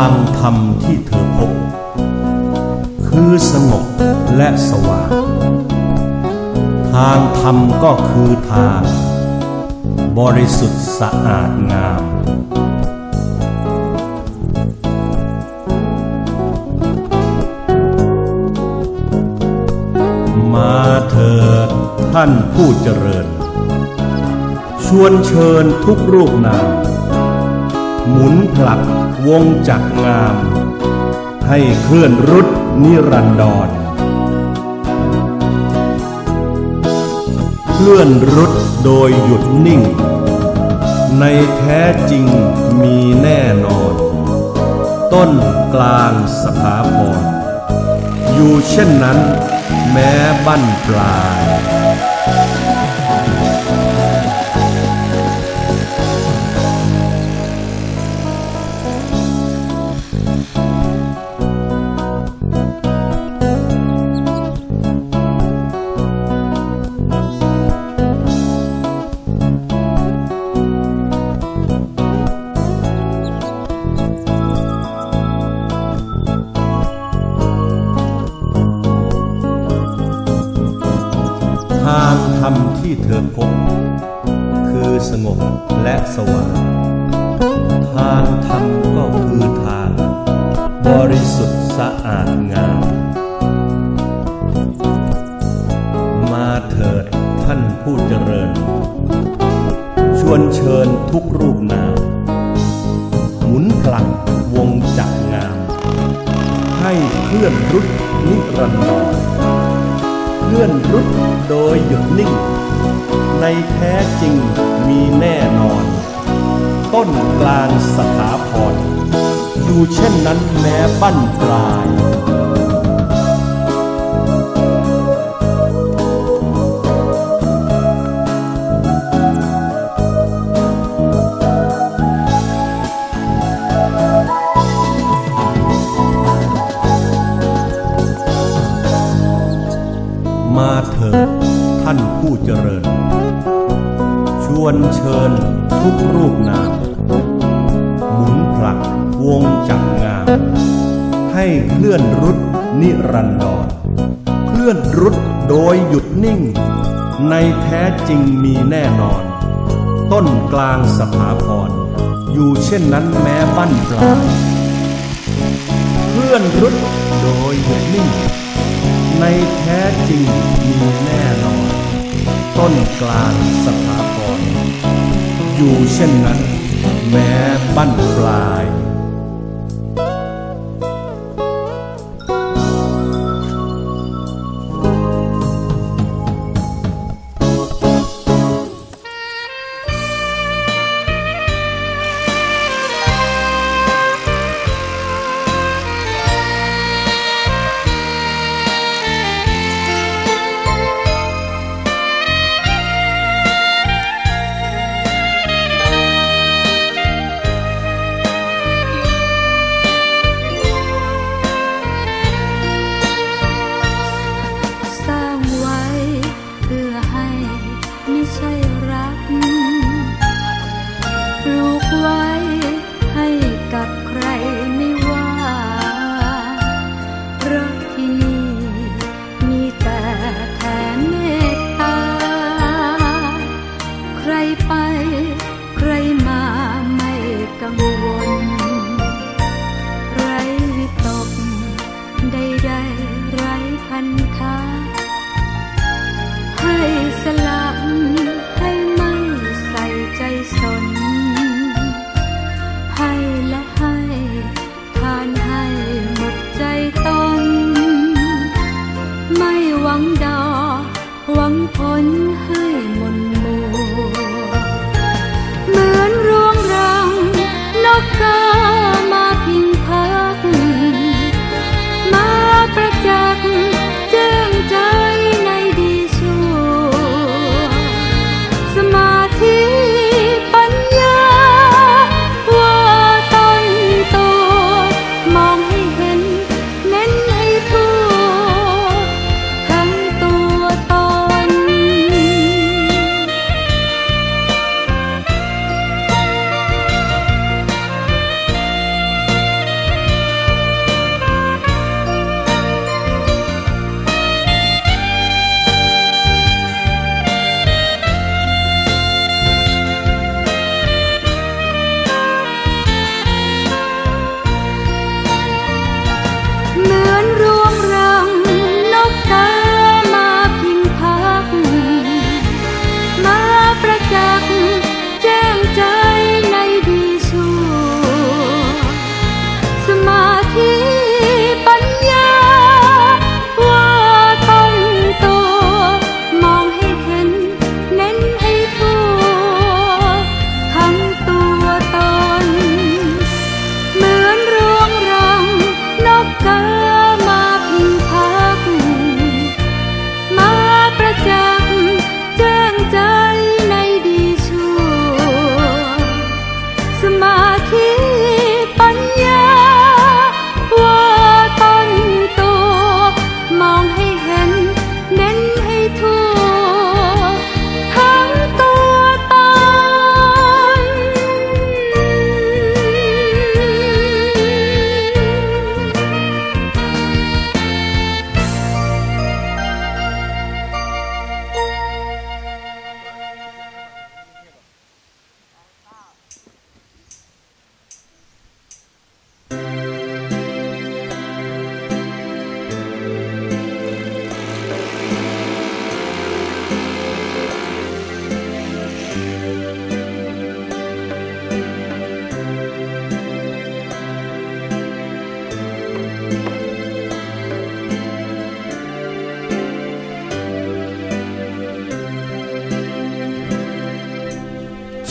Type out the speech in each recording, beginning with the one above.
างธรรมที่เธอพบ คือสงบและสว่าง ทางธรรมก็คือทาง บริสุทธิ์สะอาดงาม มาเถิดท่านผู้เจริญ ชวนเชิญทุกรูปนาม หมุนผลักวงจักรงาม ให้เคลื่อนรุดนิรันดรเคลื่อนรุดโดยหยุดนิ่ง ในแท้จริงมีแน่นอน ต้นกลางสถาพรอยู่เช่นนั้นแม้บั้นปลาย รันดรเลื่อนรุดโดยหยุดนิ่ง ในแท้จริงมีแน่นอน ต้นกลางสถาพรอยู่เช่นนั้นแม้บั้นปลาย เถิดท่านผู้เจริญ ชวนเชิญทุกรูปนาม หมุนผลักวงจักรงาม ให้เคลื่อนรุดนิรันดร เคลื่อนรุดโดยหยุดนิ่ง ในแท้จริงมีแน่นอน ต้นกลางสถาพร อยู่เช่นนั้นแม้บั้นปลายเคลื่อนรุดโดยหยุดนิ่ง ในแท้จริงมีแน่นอน ต้นกลางสถาพรอยู่เช่นนั้น แม้บั้นปลาย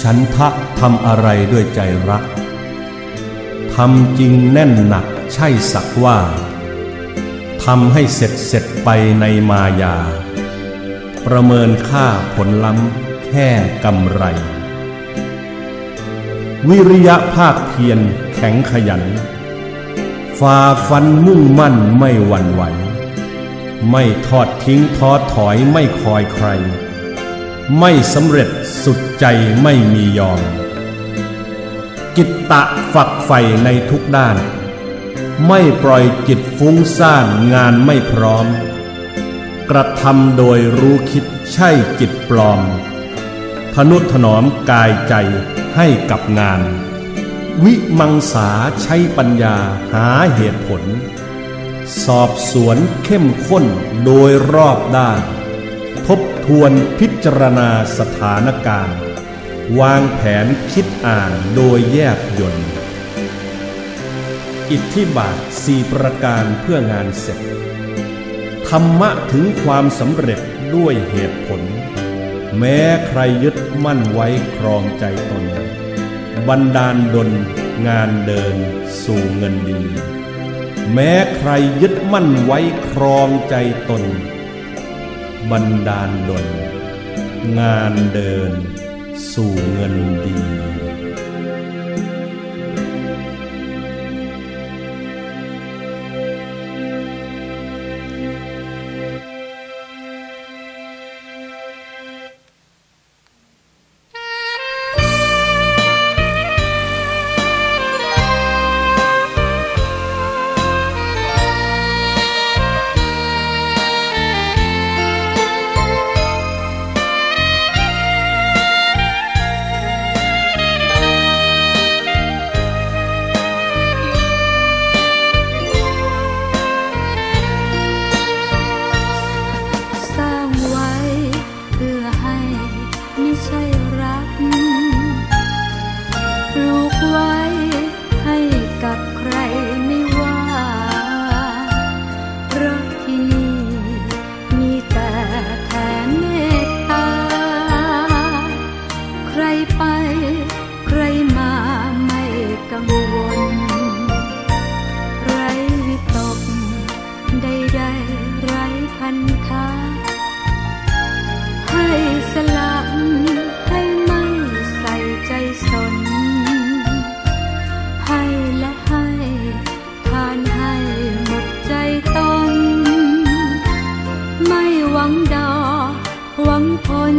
ฉันทะทำอะไรด้วยใจรัก ทำจริงแน่นหนักใช่สักว่า ทำให้เสร็จเสร็จไปในมายา ประเมินค่าผลล้ำแค่กำไร วิริยะภาคเพียรแข็งขยันฝ่าฟันมุ่งมั่นไม่หวั่นไหว ไม่ทอดทิ้งท้อถอยไม่คอยใคร ไม่สำเร็จสุดใจไม่มียอมกิตตะฝักใฝ่ในทุกด้าน ไม่ปล่อยจิตฟุ้งซ่านงานไม่พร้อม กระทำโดยรู้คิดใช่จิตปลอม ทนุถนอมกายใจ ให้กับงาน วิมังสาใช้ปัญญาหาเหตุผล สอบสวนเข้มข้นโดยรอบด้าน ทบทวนพิจารณาสถานการณ์ วางแผนคิดอ่านโดยแยบยนต์อิทธิบาทสี่ประการเพื่องานเสร็จ ธรรมะถึงความสำเร็จด้วยเหตุผล แม้ใครยึดมั่นไว้ครองใจตน บันดาลดลงานเดินสู่เงินดี แม้ใครยึดมั่นไว้ครองใจตน บันดาลดลงานเดินสู่เงินดี หวังดอหวังผล